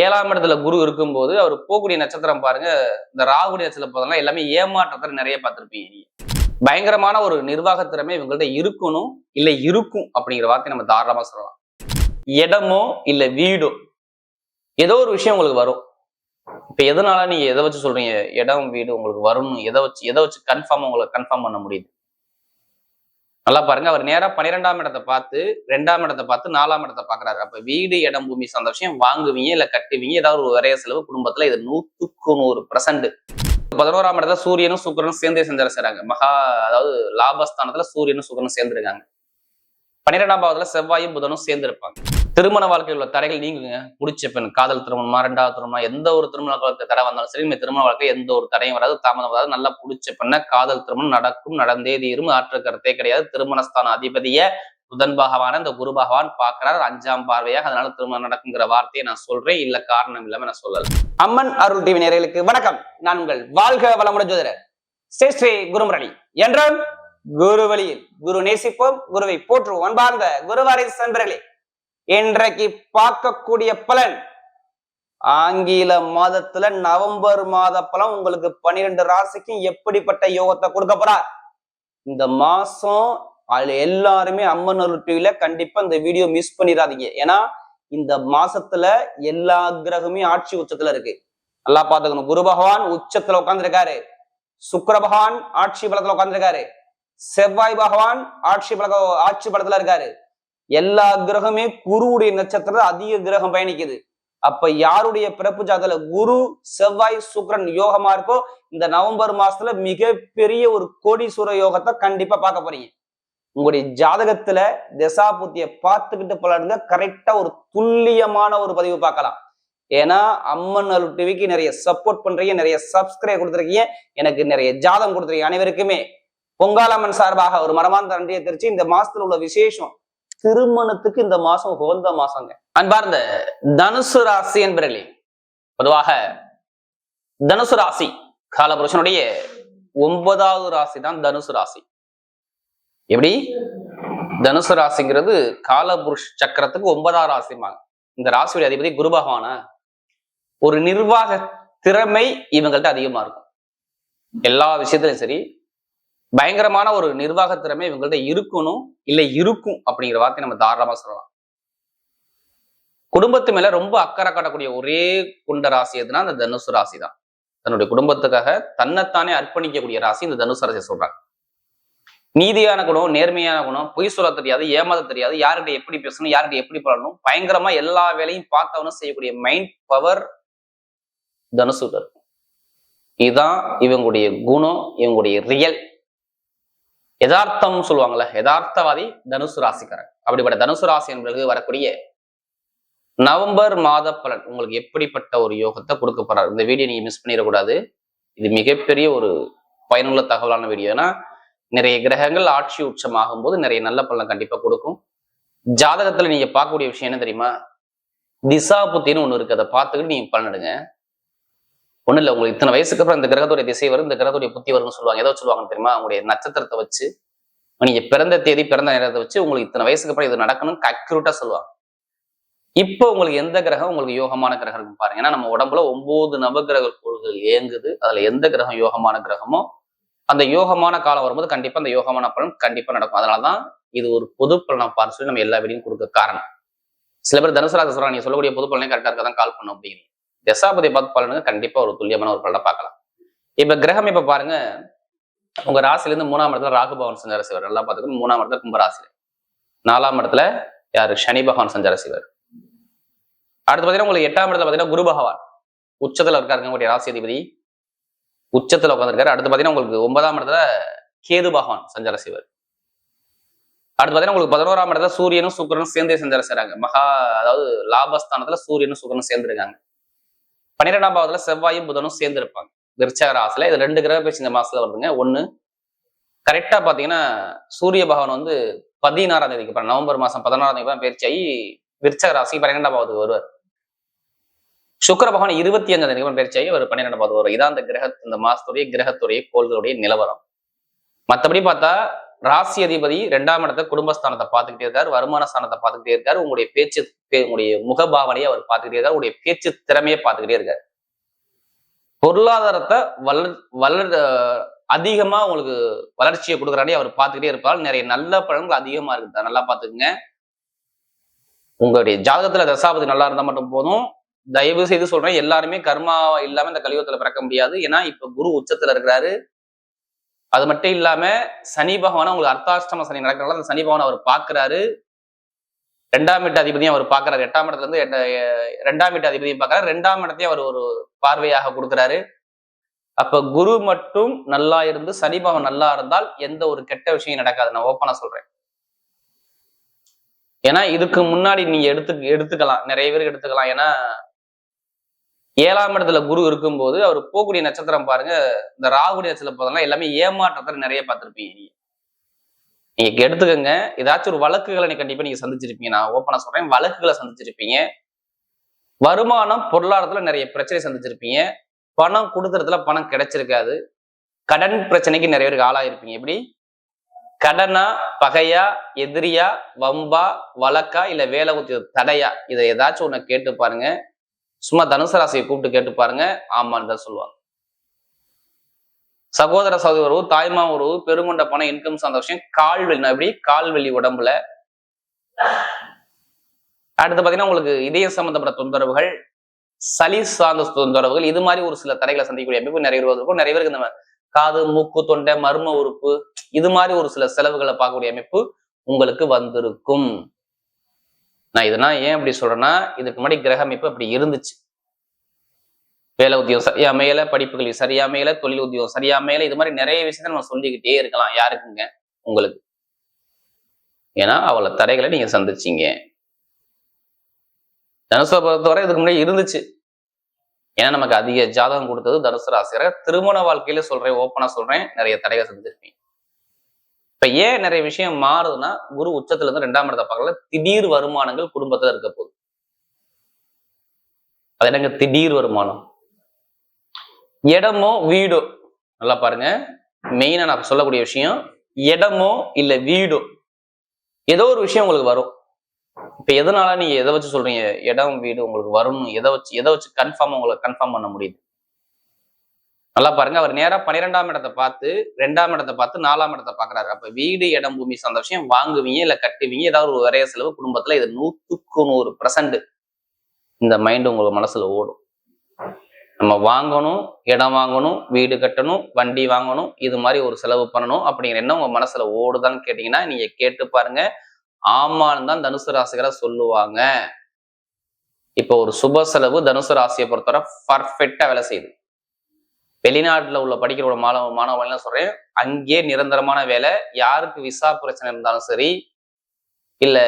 ஏழாம் இடத்துல குரு இருக்கும்போது அவர் போகக்கூடிய நட்சத்திரம் பாருங்க இந்த ராகுடைய நட்சத்திரம் போதெல்லாம் எல்லாமே ஏமாற்றத்தை நிறைய பார்த்துருப்பீங்க. பயங்கரமான ஒரு நிர்வாக திறமை இவங்கள்ட்ட இருக்கணும் இல்ல இருக்கும் அப்படிங்கிற வார்த்தை நம்ம தாராளமா சொல்லலாம். இடமோ இல்ல வீடோ ஏதோ ஒரு விஷயம் உங்களுக்கு வரும். இப்ப எதனால நீங்க எதை வச்சு சொல்றீங்க? இடம் வீடு உங்களுக்கு வரணும். எதை வச்சு எதை வச்சு கன்ஃபார்மாக உங்களுக்கு கன்ஃபார்ம் பண்ண முடியுது? நல்லா பாருங்க. அவர் நேரா பன்னிரெண்டாம் இடத்தை பார்த்து ரெண்டாம் இடத்தை பார்த்து நாலாம் இடத்தை பாக்குறாரு அப்ப வீடு இடம் பூமி சார்ந்த விஷயம் வாங்குவீங்க இல்ல கட்டுவீங்க ஏதாவது ஒரு விரைய செலவு குடும்பத்துல இது நூத்துக்கு நூறு பர்சன்ட் பதினோராம் இடத்துல சூரியனும் சுக்கரனும் சேர்ந்தே செஞ்சார செய்றாங்க. மகா அதாவது லாபஸ்தானத்துல சூரியனும் சுக்கரனும் சேர்ந்துருக்காங்க. பன்னிரெண்டாம் பாவத்துல செவ்வாயும் புதனும் சேர்ந்திருப்பாங்க. திருமண வாழ்க்கையில் உள்ள தடைகள் நீங்குங்க. முடிச்ச பெண் காதல் திருமணமா ரெண்டாவது திருமணமா எந்த ஒரு திருமண வாழ்க்கை தடை வந்தாலும் சரி இந்த திருமண வாழ்க்கை எந்த ஒரு தடையும் வராது தாமதம் வராது. நல்லா பிடிச்ச பெண்ண காதல் திருமணம் நடக்கும் நடந்தே தீரும். ஆற்று கருத்தே கிடையாது. திருமணஸ்தான அதிபதிய புதன் பகவான இந்த குரு பகவான் பார்க்கிறார். அஞ்சாம் பார்வையாக அதனால திருமணம் நடக்குங்கிற வார்த்தையை நான் சொல்றேன். இல்ல காரணம் இல்லாம நான் சொல்லல. அம்மன் அருள் டிவி நேயர்களுக்கு வணக்கம். நான் உங்கள் வாழ்க வளமுடன் ஜோதிடர் ஸ்ரீ ஸ்ரீ குருமுரளி. என்றும் குரு வழியில் குரு நேசிப்போம் குருவை போற்றுவோம். அன்பார்ந்த குருவாரி சென்பர்களே இன்றைக்கு பார்க்கக்கூடிய பலன். ஆங்கில மாதத்துல நவம்பர் மாத பலன் உங்களுக்கு பன்னிரெண்டு ராசிக்கும் எப்படிப்பட்ட யோகத்தை கொடுக்க போறார்? இந்த மாசம் அதுல எல்லாருமே அம்மன் அருள் டிவில கண்டிப்பா இந்த வீடியோ மிஸ் பண்ணிடாதீங்க. ஏன்னா இந்த மாசத்துல எல்லா கிரகமே ஆட்சி உச்சத்துல இருக்கு. நல்லா பாத்துக்கணும் குரு பகவான் உச்சத்துல உட்கார்ந்துருக்காரு. சுக்கர பகவான் ஆட்சி பலத்துல உட்கார்ந்துருக்காரு. செவ்வாய் பகவான் ஆட்சி பல ஆட்சி பலத்துல இருக்காரு. எல்லா கிரகமே குருவுடைய நட்சத்திரத்துல அதிக கிரகம் பயணிக்குது. அப்ப யாருடைய பிறப்பு ஜாதத்துல குரு செவ்வாய் சுக்கிரன் யோகமா இருக்கோ இந்த நவம்பர் மாசத்துல மிகப்பெரிய ஒரு கோடீஸ்வர யோகத்தை கண்டிப்பா பார்க்க போறீங்க. உங்களுடைய ஜாதகத்துல திசாபுத்திய பார்த்துக்கிட்டு போலாடுங்க கரெக்டா ஒரு துல்லியமான ஒரு பதிவு பார்க்கலாம். ஏன்னா அம்மன் அருள் டிவிக்கு நிறைய சப்போர்ட் பண்றீங்க நிறைய சப்ஸ்கிரைப் கொடுத்துருக்கீங்க எனக்கு நிறைய ஜாதகம் கொடுத்துருக்கீங்க அனைவருக்குமே. பொங்காலம்மன் சார்பாக ஒரு மரமான நன்றியை தெரிச்சு இந்த மாசத்துல உள்ள விசேஷம் திருமணத்துக்கு இந்த மாசம் உகந்த மாசங்க. அன்பார்ந்த தனுசு ராசி என்பர்களே பொதுவாக தனுசு ராசி காலபுருஷனுடைய ஒன்பதாவது ராசி தான் தனுசு ராசி. எப்படி? தனுசு ராசிங்கிறது காலபுருஷ் சக்கரத்துக்கு ஒன்பதாம் ராசிமாங்க இந்த ராசியுடைய அதிபதி குரு பகவான ஒரு நிர்வாக திறமை இவங்கள்ட்ட அதிகமா இருக்கும். எல்லா விஷயத்திலும் சரி பயங்கரமான ஒரு நிர்வாக திறமை இவங்கள்ட்ட இருக்கணும் இல்ல இருக்கும் அப்படிங்கிற வார்த்தை நம்ம தாராளமா சொல்லலாம். குடும்பத்து மேல ரொம்ப அக்கறை காட்டக்கூடிய ஒரே குண்ட ராசி எதுனா அந்த தனுசு ராசி தான் தன்னுடைய குடும்பத்துக்காக தன்னைத்தானே அர்ப்பணிக்கக்கூடிய ராசி இந்த தனுசு ராசியை சொல்றாங்க. நீதியான குணம் நேர்மையான குணம் பொய் சொல்ல தெரியாது ஏமாத தெரியாது யார்கிட்ட எப்படி பேசணும் யார்கிட்ட எப்படி பழகணும் பயங்கரமா எல்லா வேலையும் பார்த்தவனும் செய்யக்கூடிய மைண்ட் பவர் தனுசுல இருக்கும் இதுதான் இவங்களுடைய குணம் இவங்களுடைய ரியல் யதார்த்தம் சொல்லுவாங்கல்ல யதார்த்தவாதி தனுசு ராசிக்காரன் அப்படிப்பட்ட தனுசு ராசி என்பதற்கு வரக்கூடிய நவம்பர் மாத பலன் உங்களுக்கு எப்படிப்பட்ட ஒரு யோகத்தை கொடுக்க போறாரு? இந்த வீடியோ நீங்க மிஸ் பண்ணிடக்கூடாது. இது மிகப்பெரிய ஒரு பயனுள்ள தகவலான வீடியோ. ஏன்னா நிறைய கிரகங்கள் ஆட்சி உச்சமாகும் போது நிறைய நல்ல பலன் கண்டிப்பா கொடுக்கும். ஜாதகத்துல நீங்க பார்க்கக்கூடிய விஷயம் என்ன தெரியுமா? திசா புத்தின்னு ஒண்ணு இருக்கு. அதை பார்த்துக்கிட்டு நீங்க பலனிடுங்க ஒன்றும் இல்லை உங்களுக்கு இத்தனை வயசுக்கு அப்புறம் இந்த கிரகத்துடைய திசை வரும் இந்த கிரகத்துடைய புத்தி வரும்னு சொல்லுவாங்க. ஏதோ சொல்லுவாங்க தெரியுமா? உங்களுடைய நட்சத்திரத்தை வச்சு நீங்க பிறந்த தேதி பிறந்த நேரத்தை வச்சு உங்களுக்கு இத்தனை வயசுக்கு அப்புறம் இது நடக்கணும் அக்யூரேட்டா சொல்லுவாங்க. இப்போ உங்களுக்கு எந்த கிரகம் உங்களுக்கு யோகமான கிரகம் இருக்குன்னு பாருங்க. ஏன்னா நம்ம உடம்புல ஒன்பது நவகிரக கோள்கள் இயங்குது. அதுல எந்த கிரகம் யோகமான கிரகமோ அந்த யோகமான காலம் வரும்போது கண்டிப்பா அந்த யோகமான பலன் கண்டிப்பா நடக்கும். அதனாலதான் இது ஒரு பொது பலனை பார்த்து சொல்லி நம்ம எல்லா வீடியும் கொடுக்க காரணம். சில பேர் தனுசராக சொல்றாங்க நீங்க சொல்லக்கூடிய பொது பலனே கரெக்டா இருக்க தான் கால் பண்ணும் அப்படின்னு. தசாபதி பார்த்து பலனுங்க கண்டிப்பா ஒரு துல்லியமான ஒரு பலனை பார்க்கலாம். இப்ப கிரகம் இப்ப பாருங்க உங்க ராசில இருந்து மூணாம் இடத்துல ராகு பவன் சஞ்சார சிவர் நல்லா பார்த்துக்கணும். மூணாம் இடத்துல கும்பராசில நாலாம் இடத்துல யாரு? சனி பகவான் சஞ்சார சிவர் அடுத்து பாத்தீங்கன்னா உங்களுக்கு எட்டாம் இடத்துல பாத்தீங்கன்னா குரு பகவான். உச்சத்துல இருக்காருங்க உங்களுடைய ராசி அதிபதி உச்சத்துல உட்காந்துருக்காரு அடுத்து பாத்தீங்கன்னா உங்களுக்கு ஒன்பதாம் இடத்துல கேது பகவான் சஞ்சார சிவர் அடுத்து பாத்தீங்கன்னா உங்களுக்கு பதினோராம் இடத்துல சூரியனும் சுக்கிரனும் சேர்ந்தே சஞ்சாரம் செய்றாங்க. மகா அதாவது லாபஸ்தானத்துல சூரியனும் சுக்கரனும் சேர்ந்துருக்காங்க. பன்னிரெண்டாம் பாவத்துல செவ்வாயும் புதனும் சேர்ந்து இருப்பாங்க விருச்சக ராசில இது ரெண்டு கிரக பேச்சு இந்த மாசத்துல வருதுங்க. ஒண்ணு கரெக்டா பாத்தீங்கன்னா சூரிய பகவான் வந்து பதினாறாம் தேதிக்கு அப்புறம் நவம்பர் மாசம் பதினாறாம் தேதி பயிற்சி ஆகி விருச்சக ராசி பன்னிரெண்டாம் பாவத்துக்கு வருவார். சுக்கர பகவான் இருபத்தி அஞ்சாம் தேதி பயிற்சி ஆகி ஒரு பன்னிரெண்டாம் பாவத்துக்கு வருவார். இதான் அந்த கிரக இந்த மாசத்துடைய கிரகத்துடைய கோள்களுடைய நிலவரம். மற்றபடி பார்த்தா ராசி அதிபதி ரெண்டாம் இடத்த குடும்பஸ்தானத்தை பார்த்துக்கிட்டே இருக்காரு வருமான ஸ்தானத்தை பார்த்துக்கிட்டே இருக்காரு உங்களுடைய பேச்சு உங்களுடைய முகபாவனையை அவர் பார்த்துக்கிட்டே இருக்காரு உங்களுடைய பேச்சு திறமையை பார்த்துக்கிட்டே இருக்காரு. பொருளாதாரத்தை வளர் வளர் அதிகமா உங்களுக்கு வளர்ச்சியை கொடுக்குறாடி அவர் பார்த்துக்கிட்டே இருப்பார். நிறைய நல்ல பழங்கள் அதிகமா இருக்குது. நல்லா பார்த்துக்குங்க. உங்களுடைய ஜாதகத்துல தசாபதி நல்லா இருந்தா மட்டும் போதும். தயவு செய்து சொல்றேன் எல்லாருமே கர்மா இல்லாம இந்த கலியுகத்துல பிறக்க முடியாது. ஏன்னா இப்ப குரு உச்சத்துல இருக்கிறாரு. அது மட்டும் இல்லாம சனி பகவான உங்களுக்கு அர்த்தாஷ்டம சனி நடக்கிறனால அந்த சனி பகவான் அவர் பாக்குறாரு ரெண்டாம் வீட்டு அதிபதியும் அவர் பாக்குறாரு எட்டாம் இடத்துல இருந்து ரெண்டாம் வீட்டு அதிபதியும் பாக்குறாரு ரெண்டாம் இடத்தையும் அவர் ஒரு பார்வையாக கொடுக்குறாரு. அப்ப குரு மட்டும் நல்லா இருந்து சனி பகவான் நல்லா இருந்தால் எந்த ஒரு கெட்ட விஷயம் நடக்காது. நான் ஓப்பனா சொல்றேன். ஏன்னா இதுக்கு முன்னாடி நீங்க எடுத்து எடுத்துக்கலாம். நிறைய பேருக்கு எடுத்துக்கலாம். ஏன்னா ஏழாம் இடத்துல குரு இருக்கும்போது அவர் போகக்கூடிய நட்சத்திரம் பாருங்க இந்த ராகுடைய நட்சத்திரம் போதெல்லாம் எல்லாமே ஏமாற்றத்தை நிறைய பார்த்துருப்பீங்க நீங்க. நீங்க எடுத்துக்கோங்க ஏதாச்சும் ஒரு வழக்குகளை நீ கண்டிப்பா நீங்க சந்திச்சிருப்பீங்க. நான் ஓப்பனா சொல்றேன். வழக்குகளை சந்திச்சிருப்பீங்க. வருமானம் பொருளாதாரத்துல நிறைய பிரச்சனை சந்திச்சிருப்பீங்க. பணம் கொடுக்கறதுல பணம் கிடைச்சிருக்காது. கடன் பிரச்சனைக்கு நிறைய பேருக்கு ஆளாயிருப்பீங்க. எப்படி? கடனா பகையா எதிரியா வம்பா வழக்கா இல்ல வேலை ஊத்தி தடையா? இதை ஏதாச்சும் ஒண்ணு கேட்டு பாருங்க. சும்மா தனுசு ராசியை கூப்பிட்டு கேட்டு பாருங்க. ஆமான்னு தான் சொல்லுவாங்க. சகோதர சகோதர உறவு தாய்மா உறவு பெருங்கொண்ட பணம் இன்கம் சார்ந்த விஷயம் கால்வெளி எப்படி? கால்வெளி உடம்புல. அடுத்து பாத்தீங்கன்னா உங்களுக்கு இதயம் சம்பந்தப்பட்ட தொந்தரவுகள் சளி சார்ந்த தொந்தரவுகள் இது மாதிரி ஒரு சில தடைகளை சந்திக்கக்கூடிய அமைப்பு நிறைய இருக்கும் நிறைய பேருக்கு இந்த காது மூக்கு தொண்டை மர்ம உறுப்பு இது மாதிரி ஒரு சில செலவுகளை பார்க்கக்கூடிய அமைப்பு உங்களுக்கு வந்திருக்கும். நான் இதெல்லாம் ஏன் அப்படி சொல்றேன்னா இதுக்கு முன்னாடி கிரக அமைப்பு அப்படி இருந்துச்சு. வேலை உத்தியோகம் சரியா மேல படிப்புகள் சரியாமையில தொழில் உத்தியோகம் சரியா அமையல இது மாதிரி நிறைய விஷயத்த நம்ம சொல்லிக்கிட்டே இருக்கலாம். யாருக்குங்க? உங்களுக்கு. ஏன்னா அவள தடைகளை நீங்க சந்திச்சீங்க. தனுசை பொறுத்தவரை இதுக்கு முன்னாடி இருந்துச்சு. ஏன்னா நமக்கு அதிக ஜாதகம் கொடுத்தது தனுசு ராசியரை திருமண வாழ்க்கையில சொல்றேன் ஓப்பனா சொல்றேன் நிறைய தடைகளை சந்திச்சிருப்பீங்க. இப்ப ஏன் நிறைய விஷயம் மாறுதுன்னா குரு உச்சத்துல இருந்து ரெண்டாம் இடத்தை பார்க்கல திடீர் வருமானங்கள் குடும்பத்துல இருக்க போகுது. அது என்னங்க? திடீர் வருமானம். இடமோ வீடோ. நல்லா பாருங்க. மெயினா நான் சொல்லக்கூடிய விஷயம் இடமோ இல்ல வீடோ. ஏதோ ஒரு விஷயம் உங்களுக்கு வரும். இப்ப எதனால நீங்க எதை வச்சு சொல்றீங்க? இடம் வீடு உங்களுக்கு வரும்னு எதை வச்சு எதை வச்சு கன்ஃபார்ம் உங்களுக்கு கன்ஃபார்ம் பண்ண முடியுது? நல்லா பாருங்க. அவர் நேரா பன்னிரெண்டாம் இடத்தை பார்த்து ரெண்டாம் இடத்தை பார்த்து நாலாம் இடத்தை பாக்குறாரு அப்ப வீடு இடம் பூமி சார்ந்த விஷயம் வாங்குவீங்க இல்ல கட்டுவீங்க ஏதாவது ஒரு வரைய செலவு குடும்பத்துல இது நூத்துக்கு நூறு பர்சன்ட் இந்த மைண்ட் உங்க மனசுல ஓடும். நம்ம வாங்கணும் இடம் வாங்கணும் வீடு கட்டணும் வண்டி வாங்கணும் இது மாதிரி ஒரு செலவு பண்ணணும் அப்படிங்கிற என்ன உங்க மனசுல ஓடுதான்னு கேட்டீங்கன்னா நீங்க கேட்டு பாருங்க. ஆமான்னு தான் தனுசு ராசிகளை சொல்லுவாங்க. இப்போ ஒரு சுப செலவு தனுசு ராசியை பொறுத்தவரை பர்ஃபெக்டா வேலை செய்யுது. வெளிநாட்டுல உள்ள படிக்கிற மாணவ மாணவர்கள்லாம் சொல்றேன்? அங்கே நிரந்தரமான வேலை. யாருக்கு விசா பிரச்சனை இருந்தாலும் சரி இல்ல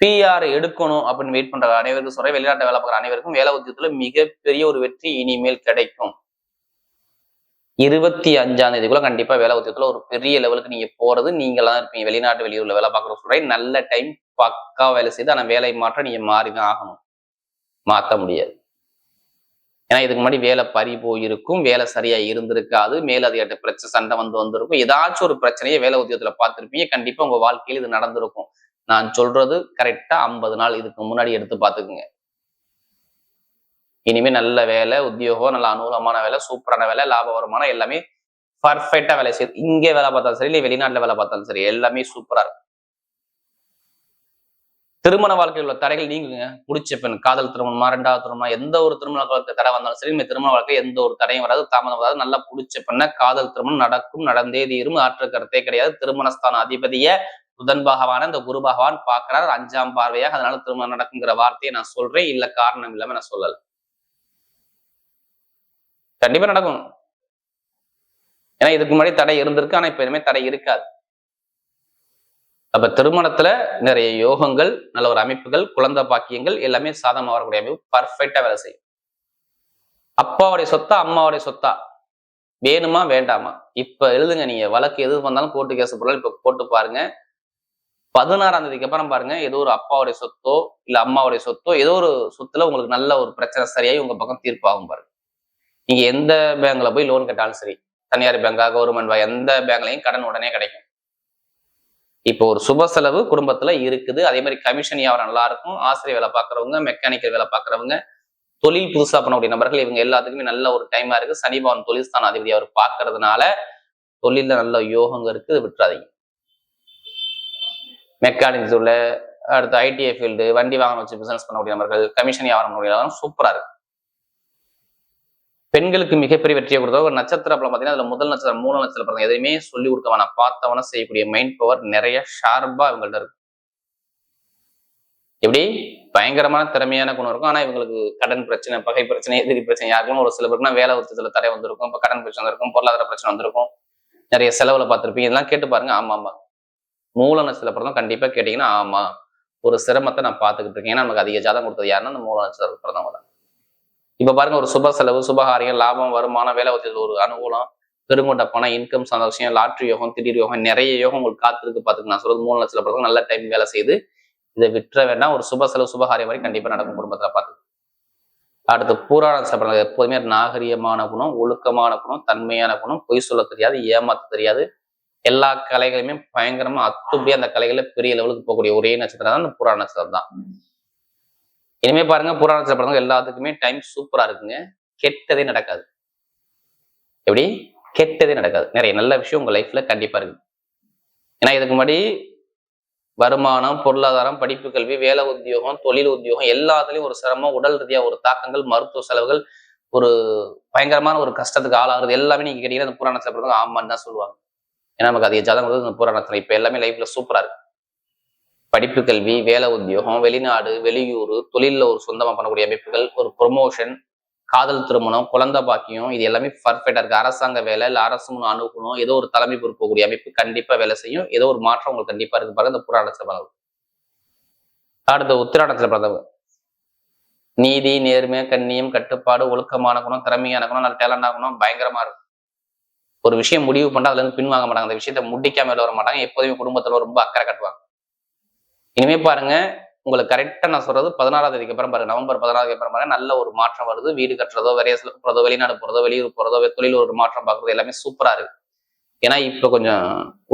பிஆர் எடுக்கணும் அப்படின்னு வெயிட் பண்ற அனைவருக்கும் சொல்றேன். வெளிநாட்டை வேலை பார்க்குற அனைவருக்கும் வேலை உத்தியத்தில் மிகப்பெரிய ஒரு வெற்றி இனிமேல் கிடைக்கும். இருபத்தி அஞ்சாம் தேதிக்குள்ள கண்டிப்பா வேலை உத்தியத்துல ஒரு பெரிய லெவலுக்கு நீங்க போறது நீங்களா இருப்பீங்க. வெளிநாட்டு வெளியூர்ல வேலை பார்க்குற சொல்றேன் நல்ல டைம் பக்கா வேலை செய்து ஆனா வேலை மாற்றம் நீங்க மாறிதான் ஆகணும். மாத்த முடியாது. ஏன்னா இதுக்கு முன்னாடி வேலை பறி போயிருக்கும் வேலை சரியா இருந்திருக்காது மேலதிகாரிட்ட பிரச்சனை சண்டை வந்து வந்திருக்கும். ஏதாச்சும் ஒரு பிரச்சனையை வேலை உத்தியோகத்துல பார்த்துருப்பீங்க கண்டிப்பா உங்க வாழ்க்கையில் இது நடந்திருக்கும். நான் சொல்றது கரெக்டா ஐம்பது நாள் இதுக்கு முன்னாடி எடுத்து பார்த்துக்குங்க. இனிமே நல்ல வேலை உத்தியோகம் நல்ல அனுகூலமான வேலை சூப்பரான வேலை லாப வருமானம் எல்லாமே பர்ஃபெக்டா வேலை செய்யுது இங்கே வேலை பார்த்தாலும் சரி இல்லை வெளிநாட்டுல வேலை பார்த்தாலும் சரி எல்லாமே சூப்பரா இருக்கும். திருமண வாழ்க்கையில் உள்ள தடைகள் நீங்குங்க. முடிச்ச பெண் காதல் திருமணமா ரெண்டாவது திருமணமா எந்த ஒரு திருமண வாழ்க்கை தடை வந்தாலும் சரி இந்த திருமண வாழ்க்கை எந்த ஒரு தடையும் வராது தாமதம் வராது. நல்லா பிடிச்ச பெண்ண காதல் திருமணம் நடக்கும் நடந்தே தீரும். ஆற்று கருத்தே கிடையாது. திருமணஸ்தான அதிபதிய புதன் பகவான இந்த குரு பகவான் பார்க்கிறார். அஞ்சாம் பார்வையாக அதனால திருமணம் நடக்குங்கிற வார்த்தையை நான் சொல்றேன். இல்ல காரணம் இல்லாம நான் சொல்லல. கண்டிப்பா நடக்கும். ஏன்னா இதுக்கு முன்னாடி தடை இருந்திருக்கு. ஆனா இப்ப இனிமே தடை இருக்காது. அப்ப திருமணத்துல நிறைய யோகங்கள் நல்ல ஒரு அமைப்புகள் குழந்தை பாக்கியங்கள் எல்லாமே சாதகமா வரக்கூடிய அமைப்பு பர்ஃபெக்டா வேலை செய்யும். அப்பாவுடைய சொத்தா அம்மாவுடைய சொத்தா? வேணுமா வேண்டாமா? இப்ப எழுதுங்க நீங்க. வழக்கு எது வந்தாலும் கோர்ட்டு கேஸ் போடலாம் இப்ப போட்டு பாருங்க. பதினாறாம் தேதிக்கு அப்புறம் பாருங்க. ஏதோ ஒரு அப்பாவுடைய சொத்தோ இல்ல அம்மாவுடைய சொத்தோ ஏதோ ஒரு சொத்துல உங்களுக்கு நல்ல ஒரு பிரச்சனை சரியாகி உங்க பக்கம் தீர்ப்பாகும் பாருங்க. நீங்க எந்த பேங்க்ல போய் லோன் கேட்டாலும் சரி தனியார் பேங்கா கவர்மெண்ட் எந்த பேங்க்லயும் கடன் உடனே கிடைக்கும். இப்போ ஒரு சுப செலவு குடும்பத்துல இருக்குது. அதே மாதிரி கமிஷன் வியாபாரம் நல்லா இருக்கும் ஆசிரியர் வேலை பார்க்குறவங்க மெக்கானிக்கல் வேலை பார்க்குறவங்க தொழில் புதுசா பண்ணக்கூடிய நபர்கள் இவங்க எல்லாத்துக்குமே நல்ல ஒரு டைமா இருக்கு. சனி பவன் தொழில் ஸ்தான அதிபதி அவர் பார்க்கறதுனால தொழில நல்ல யோகங்க இருக்கு விட்டுறாதீங்க. மெக்கானிக்ஸ் உள்ள அடுத்து ஐடிஐ ஃபீல்டு வண்டி வாகனம் வச்சு பிசினஸ் பண்ணக்கூடிய நபர்கள் கமிஷன் வியாபாரம் பண்ணக்கூடிய சூப்பரா இருக்கு. பெண்களுக்கு மிகப்பெரிய வெற்றியை கொடுத்தா ஒரு நட்சத்திர பலம் பார்த்தீங்கன்னா அதுல முதல் நட்சத்திரம் மூணு நட்சத்திரம் பிறந்த எதையுமே சொல்லி கொடுக்க வேணாம். பார்த்தவன செய்யக்கூடிய மைண்ட் பவர் நிறைய ஷார்ப்பா இவங்கள்ட்ட இருக்கும். எப்படி? பயங்கரமான திறமையான குணம் இருக்கும். ஆனா இவங்களுக்கு கடன் பிரச்சனை பகை பிரச்சனை எதிரி பிரச்சனை யாருக்கும் ஒரு சில பேருக்குனா வேலை உத்தத்துல தடை வந்திருக்கும். இப்ப கடன் பிரச்சனை இருக்கும் பொருளாதார பிரச்சனை வந்திருக்கும். நிறைய செலவுல பார்த்திருப்பீங்க. இதெல்லாம் கேட்டு பாருங்க. ஆமா ஆமா. மூல நட்சத்திரம் பிறந்தம் கண்டிப்பா கேட்டீங்கன்னா ஆமா. ஒரு சிரமத்தை நான் பார்த்துக்கிட்டு இருக்கேன். ஏன்னா நமக்கு அதிக ஜாதகம் கொடுத்தது யாருன்னா அந்த மூல நட்சத்திரம் பிறந்தவங்க தான். இப்ப பாருங்க ஒரு சுப செலவு சுபகாரியம் லாபம் வருமானம் வேலை வச்சது ஒரு அனுகூலம் பெருங்கொண்ட பணம் இன்கம் சார்ந்த விஷயம் லாட்ரி யோகம் திடீர் யோகம் நிறைய யோகம் உங்களுக்கு காத்திருக்கு பாத்துக்கு நான் சொல்றது மூணு லட்சம் பிறகு நல்ல டைம் வேலை செய்து இதை விட்டுற வேண்டாம். ஒரு சுப செலவு சுபகாரியம் மாதிரி கண்டிப்பா நடக்கும் குடும்பத்துல பார்த்து அடுத்து பூராண சாப்பிட்றது எப்போதுமே நாகரிகமான குணம் ஒழுக்கமான குணம் தன்மையான குணம் பொய் சொல்ல தெரியாது ஏமாத்த தெரியாது. எல்லா கலைகளுமே பயங்கரமா அத்துப்படி அந்த கலைகளை பெரிய லெவலுக்கு போகக்கூடிய ஒரே நட்சத்திரம் தான் அந்த புராண நட்சத்திரம் தான். இனிமே பாருங்க புராண நட்சத்திரம் எல்லாத்துக்குமே டைம் சூப்பரா இருக்குங்க. கெட்டதே நடக்காது. எப்படி? கெட்டதே நடக்காது. நிறைய நல்ல விஷயம் உங்க லைஃப்ல கண்டிப்பா இருக்கு. ஏன்னா இதுக்கு முன்னாடி வருமானம் பொருளாதாரம் படிப்பு கல்வி வேலை உத்தியோகம் தொழில் உத்தியோகம் எல்லாத்துலயும் ஒரு சிரமம் உடல் ரீதியா ஒரு தாக்கங்கள் மருத்துவ செலவுகள் ஒரு பயங்கரமான ஒரு கஷ்டத்துக்கு ஆளாகிறது எல்லாமே நீங்க கேட்டீங்கன்னா இந்த புராணத்தில் பிறந்தவங்க ஆமான்னு தான் சொல்லுவாங்க. ஏன்னா நமக்கு அதிக ஜாதகம் இந்த புராணத்தில் இப்போ எல்லாமே லைஃப்ல சூப்பரா இருக்கு. படிப்பு கல்வி வேலை உத்தியோகம் வெளிநாடு வெளியூர் தொழில்ல ஒரு சொந்தமா பண்ணக்கூடிய அமைப்புகள் ஒரு ப்ரொமோஷன் காதல் திருமணம் குழந்தை பாக்கியம் இது எல்லாமே பர்ஃபெக்டாக இருக்குது அரசாங்க வேலை இல்ல அரசு முன் அணுகணும். ஏதோ ஒரு தலைமை பொறுப்பக்கூடிய அமைப்பு கண்டிப்பா வேலை செய்யும். ஏதோ ஒரு மாற்றம் உங்களுக்கு கண்டிப்பா இருக்கு பாருங்க. இந்த புராணத்தில் பிறந்தவங்க அடுத்த உத்திராடத்துல பிறந்தவங்க நீதி நேர்மை கண்ணியம் கட்டுப்பாடு ஒழுக்கமான குணம் திறமையான குணம் நல்ல டேலண்ட் ஆகணும் பயங்கரமா இருக்கும் ஒரு விஷயம் முடிவு பண்ணால் அதுலேருந்து பின்வாங்க மாட்டாங்க. அந்த விஷயத்த முடிக்காமல் வர மாட்டாங்க. எப்போதுமே குடும்பத்துல ரொம்ப அக்கறை கட்டுவாங்க. இனிமே பாருங்க உங்களுக்கு கரெக்டாக நான் சொல்றது பதினாறாம் தேதிக்கு அப்புறம் பாருங்க நவம்பர் பதினாறுக்கு அப்புறம் பாருங்க நல்ல ஒரு மாற்றம் வருது. வீடு கட்டுறதோ வெளியே போகிறதோ வெளிநாடு போகிறதோ வெளியூர் போகிறதோ தொழில் ஒரு மாற்றம் பார்க்குறது எல்லாமே சூப்பராக இருக்கு. ஏன்னா இப்போ கொஞ்சம்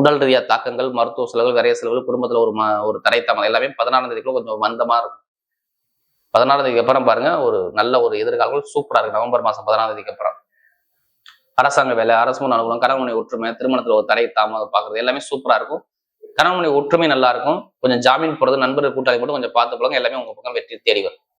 உடல் ரீதியா தாக்கங்கள் மருத்துவ செலவுகள் நிறைய செலவுகள் குடும்பத்தில் ஒரு மா ஒரு தடைத்தாமல் எல்லாமே பதினாறாம் தேதிக்குள்ள கொஞ்சம் மந்தமாக இருக்கும். பதினாறாம் தேதிக்கு அப்புறம் பாருங்க ஒரு நல்ல ஒரு எதிர்காலங்கள் சூப்பராக இருக்கு. நவம்பர் மாதம் பதினாறாம் தேதிக்கு அப்புறம். அரசாங்க வேலை அரசு முன் அனுகூலம் கணவனை ஒற்றுமை திருமணத்தில் ஒரு தடை தாமதம் பார்க்குறது எல்லாமே சூப்பராக இருக்கும். கணவனுடைய ஒற்றுமை நல்லா இருக்கும். கொஞ்சம் ஜாமீன் போறது நண்பர்கள் கூட்டாளி மட்டும் கொஞ்சம் பார்த்து போலங்க எல்லாமே உங்க பக்கம் வெற்றி தேடி வரும்.